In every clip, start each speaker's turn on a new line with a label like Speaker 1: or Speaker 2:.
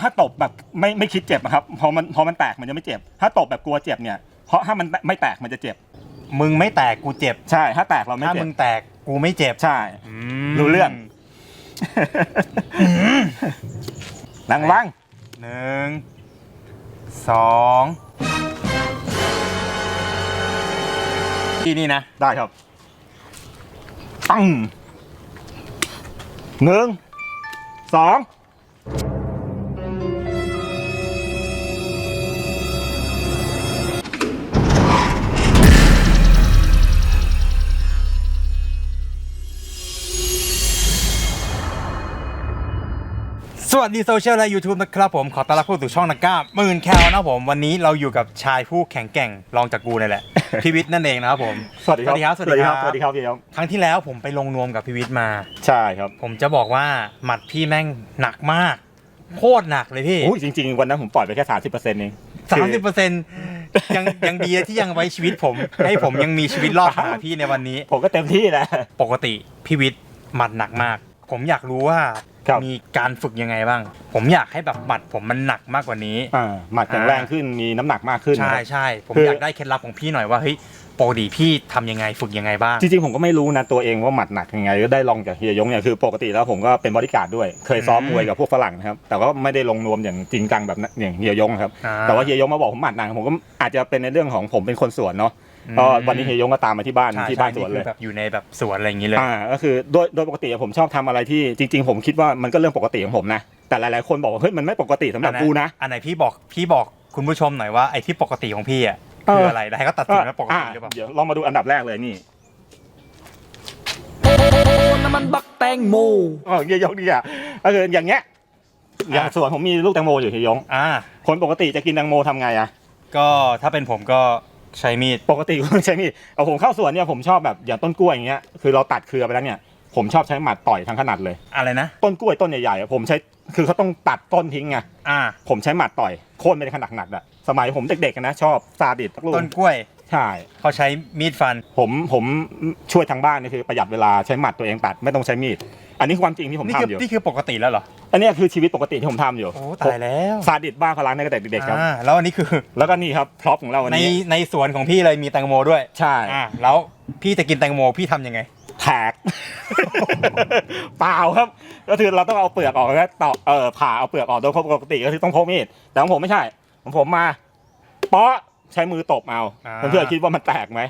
Speaker 1: ถ้าตบแบบไม่ไม่คิดเจ็บอะครับพอมันพอมันแตกมันจะไม่เจ็บ ถ้าตบแบบกลัวเจ็บเนี่ยเพราะถ้ามันไม่แตกมันจะเจ็บ
Speaker 2: มึงไม่แตกกูเจ็บ
Speaker 1: ใช่ ถ้าแตกเราไม่
Speaker 2: ถ้า
Speaker 1: เจ็
Speaker 2: มึ
Speaker 1: บ
Speaker 2: งแตกกูไม่เจ็บ
Speaker 1: ใช่
Speaker 2: ม
Speaker 1: รู้เรื่องนังว่าง
Speaker 2: หนึ่งสองที่นี่นะ
Speaker 1: ได้ครับ ตั้งหนึ่งสอง
Speaker 2: สวัสดีโซเชียลและ YouTube นะครับผม ขอต้อนรับเข้าสู่ช่องนักก้าหมื่นแคลนะครับผม วันนี้เราอยู่กับชายผู้แข็งแกร่งรองจากกูนี่แหละพี่วิทย์นั่นเองนะครับผม
Speaker 1: สวัสดีครับ
Speaker 2: สวัสดีครับ
Speaker 1: สวัสดีครับพี่ครับ
Speaker 2: ครั้งที่แล้วผมไปลงนวมกับพี่วิทย์มา
Speaker 1: ใช่ครับ
Speaker 2: ผมจะบอกว่าหมัดพี่แม่งหนักมาก โคตรหนักเลยพี่
Speaker 1: โอ้ยจริง ๆ วันนั้นผมปล่อยไปแค่สามสิบเปอร์เซ็นต์เอง
Speaker 2: สามสิบเปอร์เซ็นต์ยังยังดีที่ยังไว้ชีวิตผม ให้ผมยังมีชีวิตรอดมาหาพี่ในวันนี้
Speaker 1: ผมก็เต็มที่นะ
Speaker 2: ปกติพี่วิทย์หมัดหนักมาก ผมอยากรู้ว่า
Speaker 1: ครับ
Speaker 2: มีการฝึกยังไงบ้าง ผมอยากให้แบบหมัดผมมันหนักมากกว่านี้
Speaker 1: อ่าหมัดแข็งแรงขึ้นมีน้ำหนักมากขึ้น
Speaker 2: ใช่
Speaker 1: นะครับ
Speaker 2: ใช่ผม
Speaker 1: คือ
Speaker 2: อ
Speaker 1: อ
Speaker 2: ยากได้เคล็ดลับของพี่หน่อยว่าเฮ้ยปกติพี่ทำยังไงฝึกยังไงบ้าง
Speaker 1: จริงๆผมก็ไม่รู้นะตัวเองว่าหมัดหนักยังไงก็ได้ลองจากเฮียยงเนี่ยคือปกติแล้วผมก็เป็นบริการดด้วย เคยซ้อม
Speaker 2: อืม
Speaker 1: มวยกับพวกฝรั่งนะครับแต่ก็ไม่ได้ลงนวมอย่างจริงจังแบบนั้นอย่างเฮียยงครับ
Speaker 2: อ่
Speaker 1: แต่ว่าเฮียยงมาบอกผมหมัดหนักผมก็อาจจะเป็นในเรื่องของผมเป็นคนสวนเนาะ ก็วันนี้เฮียยงก็ตามมาที่บ้าน
Speaker 2: ใช่
Speaker 1: ที่บ้าน
Speaker 2: ใช่
Speaker 1: สวนเลย
Speaker 2: คือแบบอยู่ในแบบสวนอะไรอย่างนี้เลย
Speaker 1: อ่าก็คือโดยโดยปกติผมชอบทำอะไรที่จริง ๆ ผมคิดว่ามันก็เรื่องปกติของผมนะแต่หลายๆคนบอกว่าเฮ้ยมันไม่ปกติสำหรับกูนะ
Speaker 2: อันไหนพี่บอกพี่บอกคุณผู้ชมหน่อยว่าไอ้ที่ปกติของพี่อะ
Speaker 1: เออ
Speaker 2: คืออะไรแล้วให้เขาตัดสินว่าปกติ
Speaker 1: อ่า
Speaker 2: หรือเปล่า
Speaker 1: เดี๋ยวลองมาดูอันดับแรกเลยนี่
Speaker 3: โอ้น้ำมันบักแตงโม
Speaker 1: อ๋อเฮียยงดีอะก็คืออย่างเงี้ยอย่างสวนผมมีลูกแตงโมอยู่เฮียยง
Speaker 2: อ่า
Speaker 1: คนปกติจะกินแตงโมทำไงอะ
Speaker 2: ก็ถ้าเป็นผมก็ ใช้มีด
Speaker 1: ปกติใช้มีดเอาผมเข้าสวนเนี่ยผมชอบแบบอย่างต้นกล้วยอย่างเงี้ยคือเราตัดเครือไปแล้วเนี่ยผมชอบใช้หมัดต่อยทั้งขนาดเลย
Speaker 2: อะไรนะ
Speaker 1: ต้นกล้วยต้นใหญ่ๆอะผมใช้คือเขาต้องตัดต้นทิ้งไง
Speaker 2: อ่า
Speaker 1: ผมใช้หมัดต่อยโค่นไปในขนาดหนักๆอะสมัยผมเด็กๆอะนะชอบซาดิสตักลูก
Speaker 2: ต้นกล้วย
Speaker 1: ใช่
Speaker 2: เขาใช้มีดฟัน
Speaker 1: ผมผมช่วยทางบ้านนี่คือประหยัดเวลาใช้หมัดตัวเองตัดไม่ต้องใช้มีด อันนี้คือความจริงที่ผม
Speaker 2: นี่คือ
Speaker 1: ทำอยู่
Speaker 2: นี่คือปกติแล้วเหรอ
Speaker 1: อันเนี้ยคือชีวิตปกติที่ผมทำอยู่
Speaker 2: โอ้ตายแล้ว
Speaker 1: ซาดิสบ้าพลังในกระเด็กๆครับ
Speaker 2: อ่าแล้วอันนี้คือ
Speaker 1: แล้วก็นี่ครับพร็อพของเราวัน
Speaker 2: ใน
Speaker 1: นี้
Speaker 2: ในสวนของพี่เลยมีแตงโมด้วย
Speaker 1: ใช่
Speaker 2: อ่าแล้วพี่จะกินแตงโมพี่ทำยังไง
Speaker 1: แท็ก เปล่าครับ ก็คือเราต้องเอาเปลือกออกแล้วต่อเออผ่าเอาเปลือกออกโดยปกติก็คือต้องพกมีดแต่ของผมไม่ใช่ของผมมาเปาะใช้มือตบเอา
Speaker 2: อ่า
Speaker 1: เพื่อนๆคิดว่ามันแตกไหม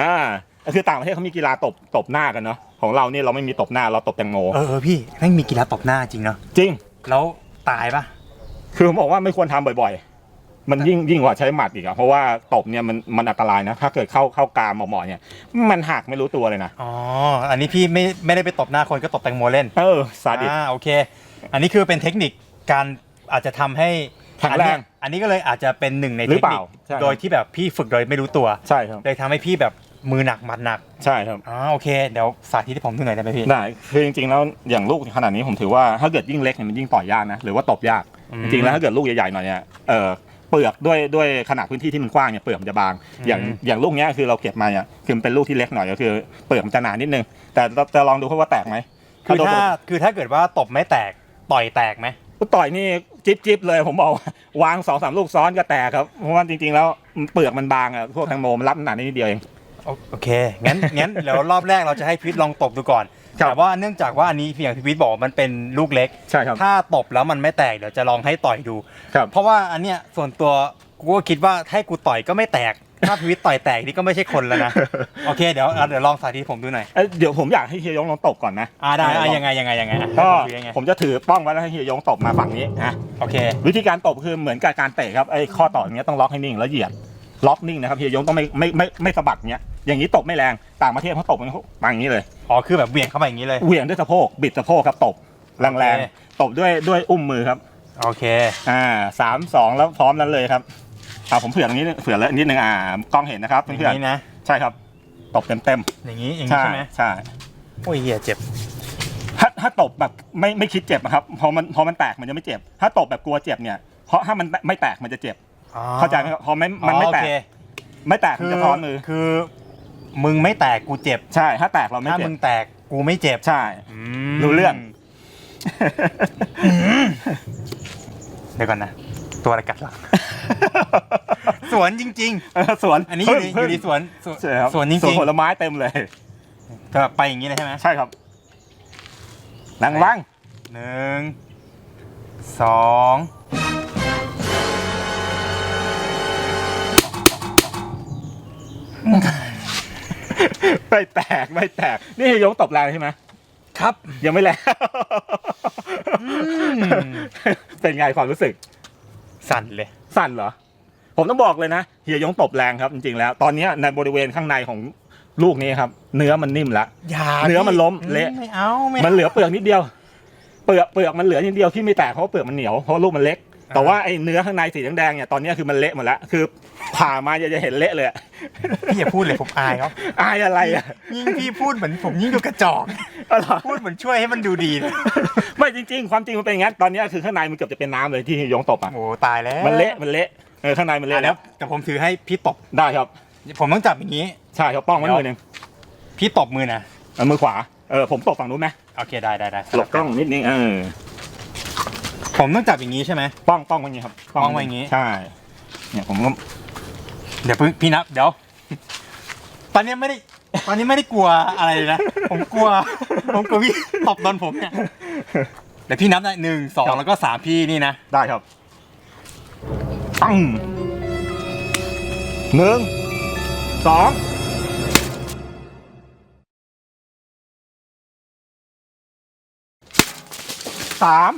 Speaker 1: อ่าก็ คือต่างประเทศเขามีกีฬาตบตบหน้ากันเนาะของเรานี่เราไม่มีตบหน้าเราตบแตงโม
Speaker 2: เออพี่แม่งมีกีฬาตบหน้าจริงเนาะ
Speaker 1: จริง
Speaker 2: แล้วตายปะ
Speaker 1: คือผมบอกว่าไม่ควรทำบ่อยๆ มันยิ่งยิ่งกว่าใช้หมัดอีกอะเพราะว่าตบเนี่ยมันมันอันตรายนะ ถ้าเกิดเข้าเข้ากรามเหมาะๆเนี่ย มันหักไม่รู้ตัวเลยนะ
Speaker 2: อ๋ออันนี้พี่ไม่ไม่ได้ไปตบหน้าคนก็ตบแตงโมเล่น
Speaker 1: เออซาดิส
Speaker 2: อ่าโอเค อันนี้คือเป็นเทคนิคการอาจจะทำให้
Speaker 1: แข็งแรง
Speaker 2: อันนี้อันนี้ก็เลยอาจจะเป็นหนึ่งใน
Speaker 1: ห
Speaker 2: เท
Speaker 1: รือ
Speaker 2: ค
Speaker 1: เป
Speaker 2: นิ
Speaker 1: ล่า
Speaker 2: ค
Speaker 1: ใช่ครับ
Speaker 2: โดยที่แบบพี่ฝึกโดยไม่รู้ตัว
Speaker 1: ใช่ครับ
Speaker 2: เลยทำให้พี่แบบ มือหนักหมัดหนัก
Speaker 1: ใช่ครับ
Speaker 2: อ๋อโอเคเดี๋ยวสาธิตให้ผมดูหน่อยได้ไหมพี่
Speaker 1: ได้คือจริงๆแล้วอย่างลูกขนาดนี้ผมถือว่าถ้าเกิดยิ่งเล็กเนี่ยมันยิ่งต่อยยากนะหรือว่าตบยาก
Speaker 2: อืม
Speaker 1: จริงๆแล้วถ้าเกิดลูกใหญ่ๆหน่อยเนี่ยเออเปลือกด้วยด้วยขนาดพื้นที่ที่มันกว้างเนี่ยเปลือกมันจะบางอย่าง
Speaker 2: อืม
Speaker 1: อย่างลูกเนี้ยคือเราเก็บมาเนี่ยคือมันเป็นลูกที่เล็กหน่อยก็คือ เปลือกมันจะหนานิดนึง แต่เราจะลองดูว่าแตกไหม
Speaker 2: คือ
Speaker 1: โดน
Speaker 2: ถ้าคือถ้าเกิดว่าตบไม่แตกต่อยแตกไหม
Speaker 1: ต่อยนี่จิ๊บจิ๊บเลยผมบอกวางสองสามลูกซ้อนก็แตกครับเพราะว่าจริงๆแล้วเปลือกมันบางอะพวกแตงโมมันรับน้ำหนักนิดเดียวเอง
Speaker 2: โอโอเค งั้น งั้น เดี๋ยวรอบแรกเราจะให้พีทลองตบดูก่อน
Speaker 1: ครับ
Speaker 2: แต่ว่าเนื่องจากว่าอันนี้เพียงพี่พีทบอกว่ามันเป็นลูกเล็ก
Speaker 1: ใช่ครับ
Speaker 2: ถ้าตบแล้วมันไม่แตกเดี๋ยวจะลองให้ต่อยดู
Speaker 1: ครับ
Speaker 2: เพราะว่าอันเนี้ยส่วนตัวกูก็คิดว่าถ้าให้กูต่อยก็ไม่แตก ถ้าพีทต่อยแตกนี่ก็ไม่ใช่คนแล้วนะ โอเค เดี๋ยวอะเดี๋ยวลองสาธิตผมดูหน่อย
Speaker 1: เอ้ยเดี๋ยวผมอยากให้เฮียยงลองตบก่อนนะ
Speaker 2: อ่าได้อะ
Speaker 1: ลอ
Speaker 2: ยังไงยังไงยังไงอะ
Speaker 1: ก็
Speaker 2: ให้ผมดูยังไง
Speaker 1: ผมจะถือป้องไว้แล้วให้เฮียยงตบมาฝั่งนี้นะ
Speaker 2: โอเค
Speaker 1: วิธีการตบคือเหมือนกับการเตะครับไอ้ข้อต่ออย่างเงี้ยต้องล็อกให้นิ่งแล้วเหยียดล็อกนิ่งนะครับเฮียยงต้องไม่ไม่ไม่ไม่สะบัดเงี้ย อย่างนี้ตบไม่แรงต่างประเทศเขาตบมันเขามาอย่างนี้เลย
Speaker 2: อ๋อคือแบบเหวี่ยงเข้ามาอย่างนี้เลย
Speaker 1: เหวี่ยงด้วยสะโพกบิดสะโพกครับตบแรง
Speaker 2: โอเค
Speaker 1: ๆตบด้วยด้วยอุ้มมือครับ
Speaker 2: โอเค
Speaker 1: อ่าสามสองแล้วพร้อมนั้นเลยครับอ่าผมเผื่อตรงนี้เผื่อแล้วนิดนึงอ่ากล้องเห็นนะครับ
Speaker 2: อย่าง
Speaker 1: เพื่อน
Speaker 2: นี้นะ
Speaker 1: ๆใช่ครับตบเต็มเต็ม
Speaker 2: อย่างนี้อย่าง
Speaker 1: ๆ
Speaker 2: นี้
Speaker 1: ใช่
Speaker 2: ใช่ไหม
Speaker 1: ใช่
Speaker 2: โอ้ยเหี้ยเจ็บ
Speaker 1: ถ้าถ้าตบแบบไม่ไม่คิดเจ็บอะครับพอมันพอมันแตกมันจะไม่เจ็บ ถ้าตบแบบกลัวเจ็บเนี่ย เพราะถ้ามันไม่แตกมันจะเจ็บ
Speaker 2: อ๋อ
Speaker 1: เข้าใจไหมครับพอไม่มันไม่แตก
Speaker 2: อ๋อโอเค
Speaker 1: ไม่แตกมัน
Speaker 2: คือ
Speaker 1: จะท้อนมือ
Speaker 2: คือ มึงไม่แตกกูเจ็บ
Speaker 1: ใช่ ถ้าแตกเราไม่
Speaker 2: ถ้า
Speaker 1: เจ็
Speaker 2: มึ
Speaker 1: บ
Speaker 2: งแตกกูไม่เจ็บ
Speaker 1: ใช่
Speaker 2: ม
Speaker 1: รู้เรื่อง
Speaker 2: เดี๋ยวก่อนนะ ตัวอะไรกัดหลัง สวนจริง
Speaker 1: เออสวน
Speaker 2: ๆ อันนี้อยู่ในอ
Speaker 1: พึ่ง
Speaker 2: ยู่ในสวนสวน
Speaker 1: ใช่ครับ
Speaker 2: สวนจ
Speaker 1: สวน
Speaker 2: ริง
Speaker 1: ผลไม้เต็มเลย
Speaker 2: ๆก็ไปอย่างนี้เลยใช่ไหม
Speaker 1: ใช่ครับนั่งบ้าง
Speaker 2: หนึ่งสอง
Speaker 1: ไม่แตกไม่แตก นี่ยงตบแรงใช่ไหม
Speaker 2: ครับ
Speaker 1: ยังไม่แรง
Speaker 2: ม
Speaker 1: เป็นไงความรู้สึก
Speaker 2: สั่นเลย
Speaker 1: สั่นเหรอ ผมต้องบอกเลยนะเฮียยงตบแรงครับจริงๆแล้ว ตอนเนี้ยในบริเวณข้างในของลูกนี้ครับ เนื้อมันนิ่มแล้ว
Speaker 2: อย่า
Speaker 1: เนื้อมันล้ม
Speaker 2: อื
Speaker 1: เละ
Speaker 2: ไม่เอาไม่
Speaker 1: มันเหลือเปลือกนิดเดียว เปลือกเปลือกมันเหลือนิดเดียวที่ไม่แตกเพราะว่าเปลือกมันเหนียวเพราะว่าลูกมันเล็ก แต่ว่าไอ้เนื้อข้างในสีแดงๆเนี่ยตอนเนี้ยคือมันเละหมดแล้วคือผ่ามาจะจะเห็นเละเลยอะ
Speaker 2: พี่อย่าพูดเลยผมอายเขา
Speaker 1: อายอะไรอะ
Speaker 2: ยิ่งพี่พูดเหมือนผมยิ่งดูกระจอก
Speaker 1: อ๋อเหรอ
Speaker 2: พูดเหมือนช่วยให้มันดูดีนะ
Speaker 1: ไม่จริง ๆ ความจริงมันเป็นอย่างนั้นตอนเนี้ยคือข้างในมันเกือบจะเป็นน้ำเลยที่เฮียยงตบอะ
Speaker 2: โอ้ตายแล้ว
Speaker 1: มันเละมันเละเออข้างในมัน
Speaker 2: อะ
Speaker 1: เละ
Speaker 2: แล้
Speaker 1: แล้วว
Speaker 2: แต่ผมถือให้พี่ตบ
Speaker 1: ได้ครับ
Speaker 2: ผมต้องจับอย่างนี้
Speaker 1: ใช่ครับป้องไว้มือหนึ่ง
Speaker 2: พี่ตบมือนะ
Speaker 1: เอามือขวาเออผมตบฝั่งนู้นไหม
Speaker 2: โอเคได้ได้ได้
Speaker 1: หลบกล้องนิดนึงเออ
Speaker 2: ผมต้องจับอย่างนี้ใช่ไหม
Speaker 1: ป้องป้องไว้อย่างงี้ครับ
Speaker 2: ป้องไว้อย่างงี้
Speaker 1: ใช่ เนี่ยผมก็
Speaker 2: เดี๋ยวพึ่งพี่นับเดี๋ยว ตอนนี้ไม่ได้ ตอนนี้ไม่ได้กลัวอะไรเลยนะ ผมกลัว ผมกลัวพี่ตบโดนผมเนี่ยเดี๋ยวพี่นับได้หนึ่งสองแล้วก็สามพี่นี่นะ
Speaker 1: ได้ครับตั้งหนึ่งสองสาม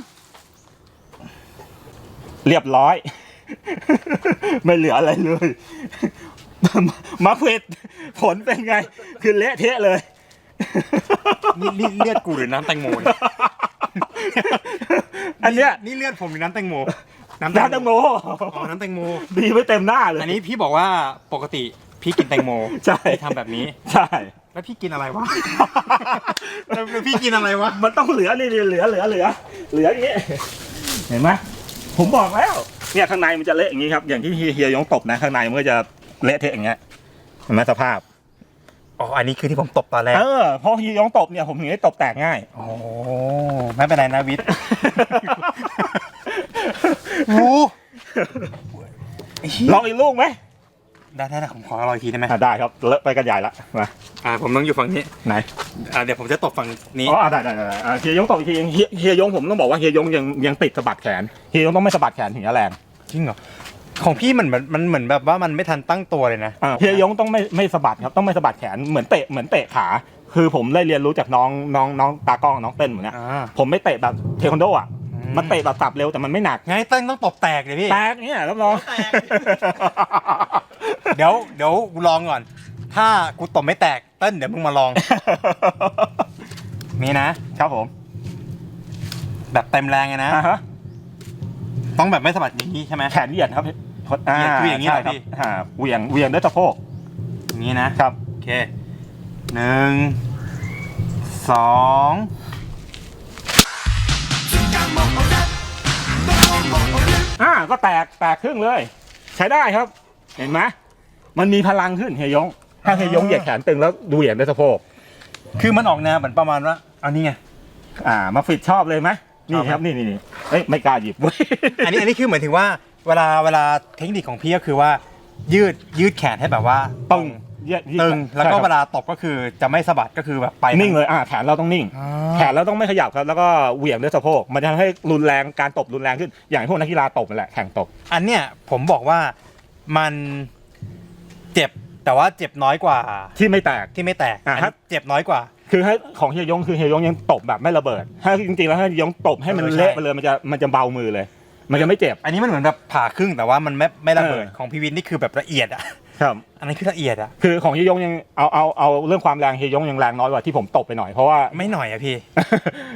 Speaker 1: เรียบร้อย ไม่เหลืออะไรเลยมาเวทผลเป็นไง คือเละเทะเลย
Speaker 2: นี่นี่เลือดกูหรือน้ำแตงโมเนี่ย
Speaker 1: อันเนี้ย
Speaker 2: นี่เลือดผมหรือน้ำแตงโม
Speaker 1: น้ำแตงโม
Speaker 2: อ๋อน้ำแตงโม
Speaker 1: ดีไว้เต็มหน้าเลย
Speaker 2: อันนี้พี่บอกว่าปกติพี่กินแตงโม
Speaker 1: ใช่
Speaker 2: พี่ทำแบบนี้
Speaker 1: ใช่
Speaker 2: แล้วพี่กินอะไรวะ แล้วพี่กินอะไรวะ
Speaker 1: มันต้องเหลือนี่เหลือเหลือเหลือ เหลืออย่างนี้เห็นไหม ผมบอกแล้ว เนี่ยข้างในมันจะเละอย่างนี้ครับ อย่างที่เฮียยงตบนะ ข้างในมันก็จะเละเทะอย่างเงี้ยเห็นไหมสภาพ
Speaker 2: อ๋อ อันนี้คือที่ผมตบตอนแรก
Speaker 1: เออพอเฮียยงตบเนี่ยผมถึงได้ตบแตกง่าย
Speaker 2: โอ้ไม่เป็นไรนะวิทย์โอ้
Speaker 1: ลองอีกลูกไหม
Speaker 2: ได้ได้ได้ผมขอรอยทีได้ไหม
Speaker 1: อะได้ครับเลอะไปกันใหญ่ละมา
Speaker 2: อ่าผมต้องอยู่ฝั่งนี้
Speaker 1: ไหน
Speaker 2: อ่าเดี๋ยวผมจะตบฝั่งนี้
Speaker 1: อ๋ออะได้ได้ได้ได้อะเฮียยงตบอีกทีเฮียเฮียยงผมต้องบอกว่าเฮียยงยังยังติดสะบัดแขนเฮียยงต้องไม่สะบัดแขนถึงจะแรง
Speaker 2: จริงเหรอของพี่มันเหมือนมันเหมือนแบบว่ามันไม่ทันตั้งตัวเลยนะ
Speaker 1: อ่าเฮียยงต้องไม่ไม่สะบัดครับต้องไม่สะบัดแขนเหมือนเตะเหมือนเตะขา คือผมได้เรียนรู้จากน้องน้องน้องตากล้องน้องเต้นเหมือนเนี้ย
Speaker 2: อ่า
Speaker 1: ผมไม่เตะแบบเทควันโดอะ
Speaker 2: อืม
Speaker 1: มันเตะแบบสับเร็วแต่มันไม่หนัก
Speaker 2: ไงเต้นต้องตบแตกเลยพี่
Speaker 1: แตกเนี่ยรับรอง
Speaker 2: แตก เดี๋ยวเดี๋ยวกูลองก่อน ถ้ากูตบไม่แตกเต้นเดี๋ยวมึงมาลอง นี่นะ
Speaker 1: ครับผม
Speaker 2: แบบเต็มแรงเลยนะ
Speaker 1: อ่าฮะ
Speaker 2: ต้องแบบไม่สะบัดอย่างนี้ใช่ไหม
Speaker 1: แขนเหยียดครับอ่า
Speaker 2: เหยียดคืออย่างนี้เหรอ
Speaker 1: ใช่คบ
Speaker 2: พี่
Speaker 1: อ่าเหวียงเหวียงด้วยสะโพก
Speaker 2: อย่างนี้นะ ครับ โอเคหนึ่งสอง
Speaker 1: อ่าก็แตกแตกครึ่งเลย ใช้ได้ครับ เห็นไหมมันมีพลังขึ้นเฮียยง ถ้าเฮียยงเหยียดแขนตึงแล้วดูเหวียงด้วยสะโพก
Speaker 2: คือมันออกแนวเหมือนประมาณว่าเอานี่ไง
Speaker 1: อ่ามาฟิตชอบเลยไหมนี่ครับนี่นี่นี่เอ้ยไม่กล้าหยิบเว้ย
Speaker 2: อันนี้อันนี้คือเหมือนถึงว่าเวลาเวลาเทคนิคของพี่ก็คือว่ายืดยืดแขนให้แบบว่า
Speaker 1: ตึงเหยียดเหยียด
Speaker 2: ตึงแล้วก็
Speaker 1: ใช่ครับ
Speaker 2: เวลาตบก็คือจะไม่สะบัดก็คือแบบไป
Speaker 1: นิ่งเลยอ่าแขนเราต้องนิ่ง
Speaker 2: อ่า
Speaker 1: แขนเราต้องไม่ขยับครับแล้วก็เหวี่ยงด้วยสะโพกมันจะทำให้รุนแรงการตบรุนแรงขึ้นอย่างพวกนักกีฬาตบนั่นแหละแข่งตบ
Speaker 2: อันเนี้ยผมบอกว่า มันเจ็บแต่ว่าเจ็บน้อยกว่า
Speaker 1: ที่ไม่แตก
Speaker 2: ที่ไม่แตก
Speaker 1: อ่า
Speaker 2: อันนี้เจ็บน้อยกว่า
Speaker 1: คือให้ของเฮียยงคือเฮียยงยังตบแบบไม่ระเบิด ถ้าจริงๆแล้วให้เฮียยงตบให้มัน
Speaker 2: เออใช่
Speaker 1: เละไปเลยมันจะมันจะเบามือเลย มันจะไม่เจ็บ
Speaker 2: อันนี้มันเหมือนแบบผ่าครึ่งแต่ว่ามันไม่ไม่ระเบิด
Speaker 1: เออ
Speaker 2: ของพีวินนี่คือแบบละเอียดอะ
Speaker 1: ครับ
Speaker 2: อันนี้คือละเอียดอะ
Speaker 1: คือของเฮียยงยังเอาเอาเอาเรื่องความแรงเฮียยงยังแรงน้อยกว่าที่ผมตบไปหน่อยเพราะว่า
Speaker 2: ไม่หน่อยอะพี่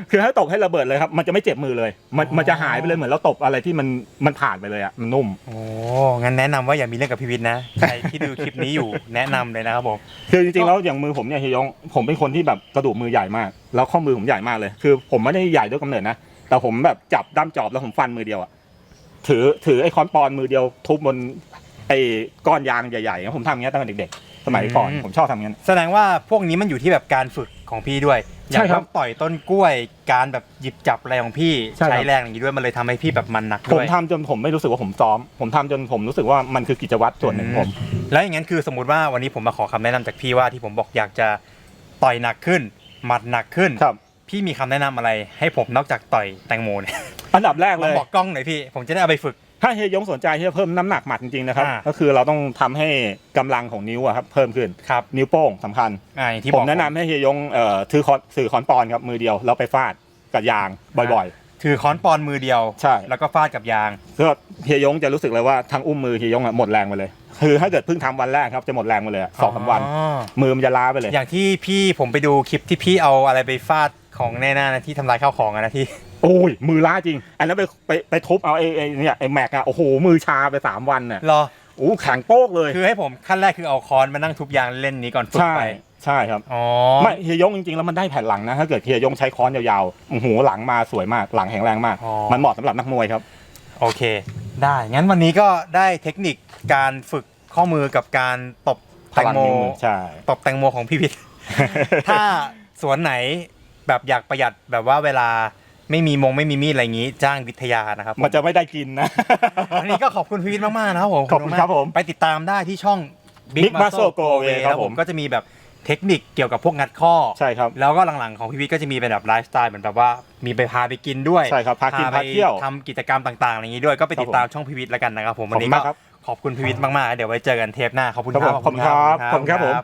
Speaker 1: คือถ้าตบให้ระเบิดเลยครับมันจะไม่เจ็บมือเลย มัน
Speaker 2: อ๋อ
Speaker 1: มันจะหายไปเลยเหมือนเราตบอะไรที่มันมันผ่านไปเลยอะมันนุ่ม
Speaker 2: โอ้งั้นแนะนำว่าอย่ามีเรื่องกับพีวินนะใครที่ดูคลิปนี้อยู่แนะนำเลยนะครับผม
Speaker 1: คือจริงๆแล้วอย่างมือผมเนี่ยเฮียยงผมเป็นคนที่แบบกระดูกมือใหญ่มาก แล้วข้อมือผมใหญ่มากเลย คือผมไม่ได้ใหญ่ด้วยกำเนิดนะแต่ผมแบบจับด้ามจอบแล้วผมฟันมือเดียวอะถือถือไอ้ค้อนปอนมือเดียวทุบบน ไอ้ก้อนยางใหญ่ๆผมทำอย่างเงี้ยตั้งแต่เด็กๆ สมัยก่อน
Speaker 2: อืม
Speaker 1: ผมชอบทำอย่างนั้น
Speaker 2: แสดงว่าพวกนี้มันอยู่ที่แบบการฝึกของพี่ด้วยอ
Speaker 1: ใช่
Speaker 2: ย่าง
Speaker 1: ครับ
Speaker 2: ว่าต่อยต้นกล้วย การแบบหยิบจับอะไรของพี่
Speaker 1: ใช่ครับ
Speaker 2: ใช้แรงอย่างนี้ด้วยมันเลยทำให้พี่แบบมันหนัก
Speaker 1: ผม
Speaker 2: ด้วย
Speaker 1: ทำจนผมไม่รู้สึกว่าผมซ้อม ผมทำจนผมรู้สึกว่ามันคือกิจวัตรส่วนหนึ่งของผม
Speaker 2: แล้วอย่างนั้นคือสมมติว่าวันนี้ผมมาขอคำแนะนำจากพี่ว่าที่ผมบอกอยากจะต่อยหนักขึ้น หมัดหนักขึ้น
Speaker 1: ครับ
Speaker 2: พี่มีคำแนะนำอะไร ให้ผมนอกจากต่อยแตงโมเนี่ย
Speaker 1: อันดับแรก
Speaker 2: ล
Speaker 1: เล
Speaker 2: อง
Speaker 1: ย
Speaker 2: บอกกล้องหน่อยพี่ ผมจะได้เอาไปฝึก
Speaker 1: ถ้าเฮียยงสนใจที่จะเพิ่มน้ำหนักหมัดจริงๆนะครับ
Speaker 2: อ่า
Speaker 1: ก็คือเราต้องทำให้กำลังของนิ้วอะครับเพิ่มขึ้น
Speaker 2: ครับ
Speaker 1: นิ้วโป้งสำคัญ
Speaker 2: อ่าอย่างที่
Speaker 1: ผ
Speaker 2: บอ
Speaker 1: ม
Speaker 2: ก
Speaker 1: แนะนำให้เฮียยงเอ่อถือคอนสื่อคอนปอนครับมือเดียวแล้วไปฟาดกับยางบ่อย
Speaker 2: ถือค้อนปอนมือเดียว
Speaker 1: ใช่
Speaker 2: แล้วก็ฟาดกับยาง
Speaker 1: ๆก็เฮียยงจะรู้สึกเลยว่าทั้งอุ้มมือเฮียยงอะหมดแรงไปเลย คือถ้าเกิดเพิ่งทำวันแรกครับจะหมดแรงไปเลยอะสองสามวัน
Speaker 2: อ๋อ
Speaker 1: มือมันจะล้าไปเลย
Speaker 2: อย่างที่พี่ผมไปดูคลิปที่พี่เอาอะไรไปฟาดของแน่นานะที่ทำลายข้าวของอะนะที่
Speaker 1: โอ้ยมือล้าจริง อันนั้นไปไปไปทุบเอาไอ้ไอ้เนี่ยไอ้แม็กอะโอ้โหมือชาไปสามวันน่ะ
Speaker 2: รอ
Speaker 1: โอ้แข็งโป๊กเลย
Speaker 2: คือให้ผมขั้นแรกคือเอาค้อนมานั่งทุบยางเล่นนี้ก่อนฝึก
Speaker 1: ใช่
Speaker 2: ไป
Speaker 1: ใช่ครับ
Speaker 2: อ๋อ
Speaker 1: ไม่เฮียยงจริงๆแล้วมันได้แผ่นหลังนะถ้าเกิดเฮียยงใช้ค้อนยาวๆโอ้โหหลังมาสวยมากหลังแข็งแรงมาก
Speaker 2: อ๋อ
Speaker 1: มันเหมาะสำหรับนักมวยครับ
Speaker 2: โอเค ได้งั้นวันนี้ก็ได้เทคนิคการฝึกข้อมือกับการตบแตงโม
Speaker 1: พลันิ้วมือใช่
Speaker 2: ตบแตงโมของพี่พิษถ้าสวนไหนแบบอยากประหยัดแบบว่าเวลา ไม่มีมงไม่มีมีดอะไรอย่างงี้จ้างวิทยานะครับ
Speaker 1: มันจะไม่ได้กินนะ
Speaker 2: วันนี้ก็ขอบคุณพี่พิษมากๆนะครับผม
Speaker 1: ขอบคุณครับผม
Speaker 2: ไปติดตามได้ที่ช่อง
Speaker 1: Big Muscle Go Away ครับ
Speaker 2: แล้วผ
Speaker 1: ผมม
Speaker 2: ก็จะมีแบบเทคนิคเกี่ยวกับพวกงัดข้อ
Speaker 1: ใช่ครับ
Speaker 2: แล้วก็หลังๆของพี่พิษก็จะมีเป็นแบบไลฟ์สไตล์เหมือนแบบว่ามีไปพาไปกินด้วย
Speaker 1: ใช่ครับพากิน
Speaker 2: ไป
Speaker 1: พาเที่ยว
Speaker 2: ทำกิจกรรมต่างๆอะไรอย่างนี้ด้วยก็ไปติดตามช่องพี่พิษแล้วกันนะครับผม
Speaker 1: ข
Speaker 2: วั
Speaker 1: อบ
Speaker 2: น
Speaker 1: คุ
Speaker 2: นี้
Speaker 1: ณ
Speaker 2: ก็
Speaker 1: มากครับ
Speaker 2: ขอบคุณพี่พิษมากๆเดี๋ยวไว้เจอกันเทปหน้าขอบคุณ
Speaker 1: ครับผมขอบคุณครับขอบคุณครับผม